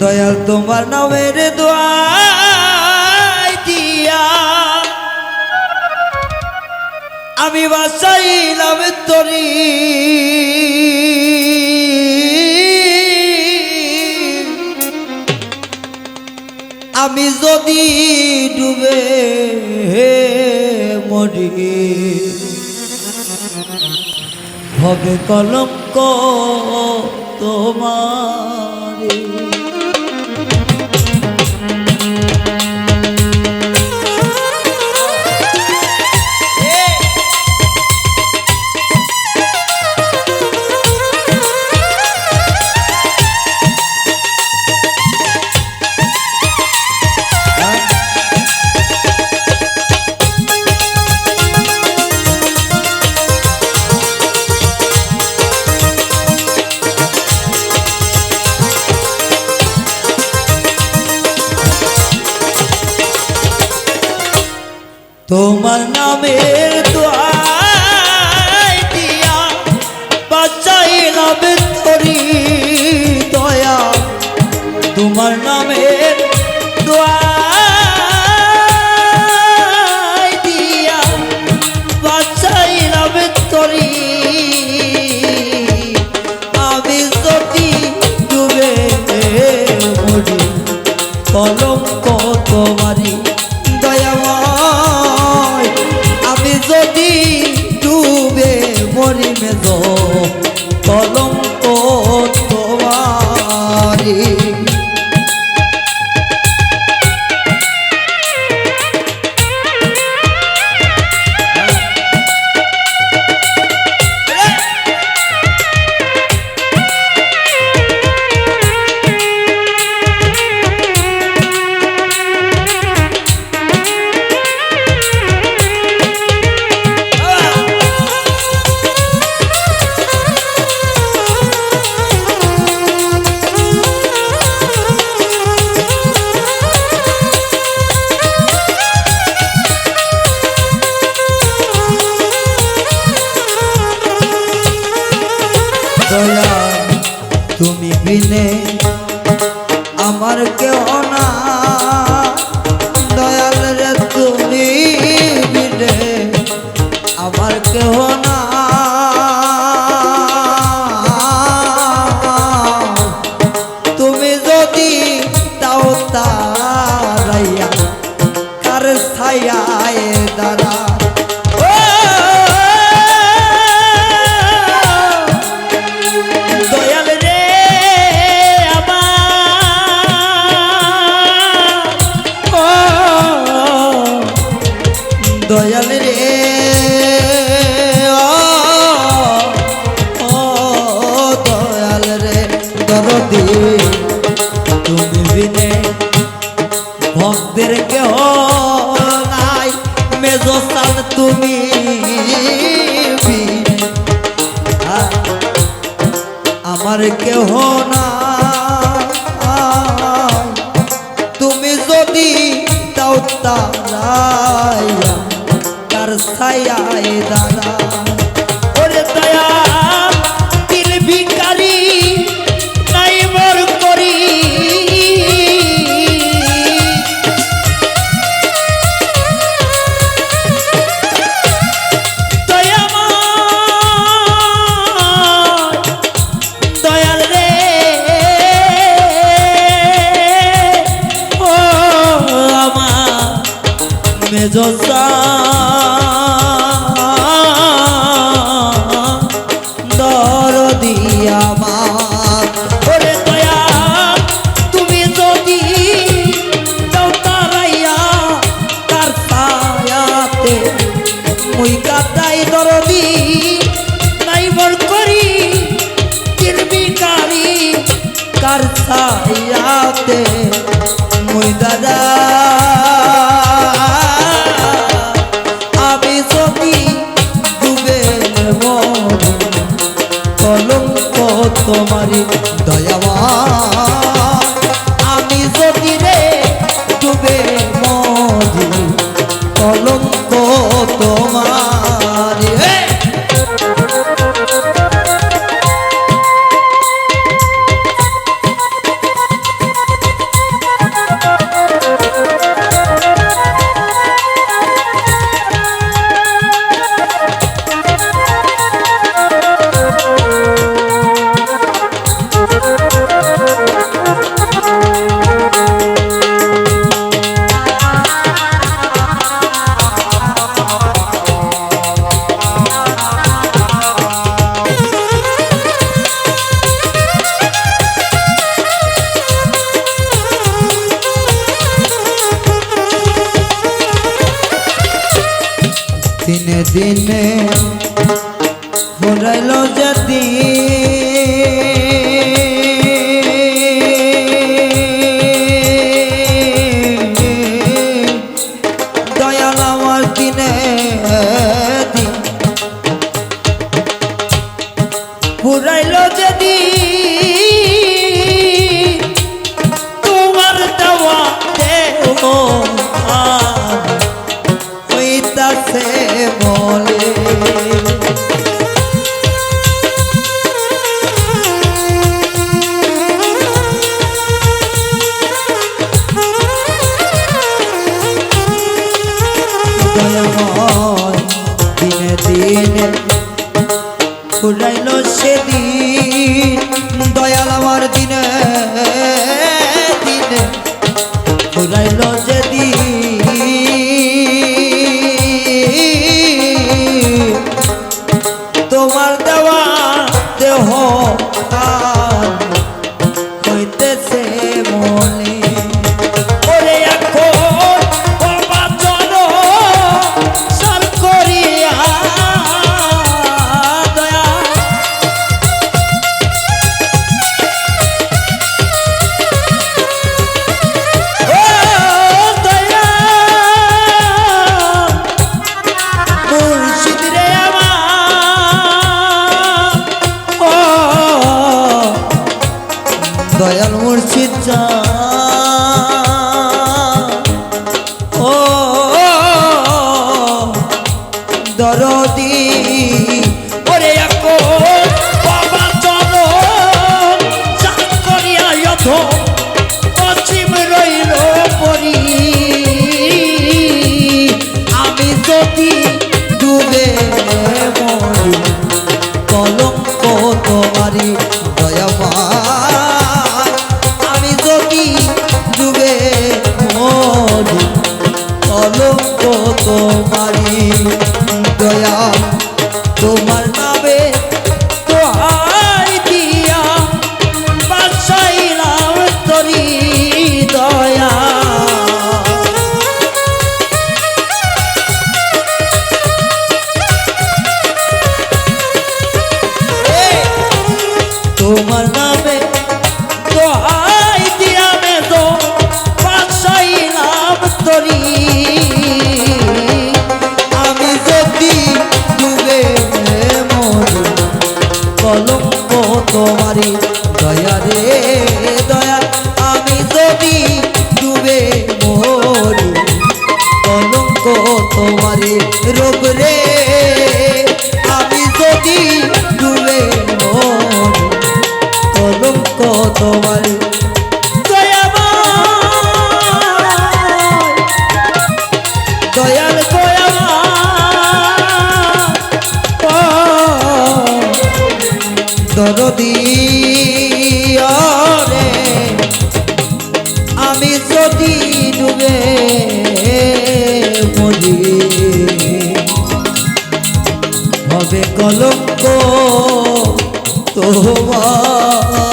দয়াল তোমার নামের দিয়া। আমি বাসাইলাম তরি। আমি যদি ডুবে মরি হবে কলঙ্ক তোমার। আমার তুমি কেহ নাই। মেজসাল তুমি কেহ না তুমি যদি কার ছায়ায় মেজসা দরদি আমার। ওরে দয়া, তুমি যদি যাও তার ছায়াতে মুই কাটাই দরদি নাই বর করি কিরবিকারি কার ছায়াতে মুই দাদা তোমারি দিনে ফুরাইল যদি দিনে দিনে ফুলাইল সেদিন না দয়া তোমার নামে দোহাই দিয়া বাসাইলাম তরি দয়া। তোমার তোমারি দয়া রে, দয়া। আমি যদি ডুবে মরি কলঙ্ক তোমারি রোগ রে। আমি যদি ডুবে মরি কলঙ্ক তোমারি আমি যদি ডুবে মরি হবে কলঙ্ক তোমার।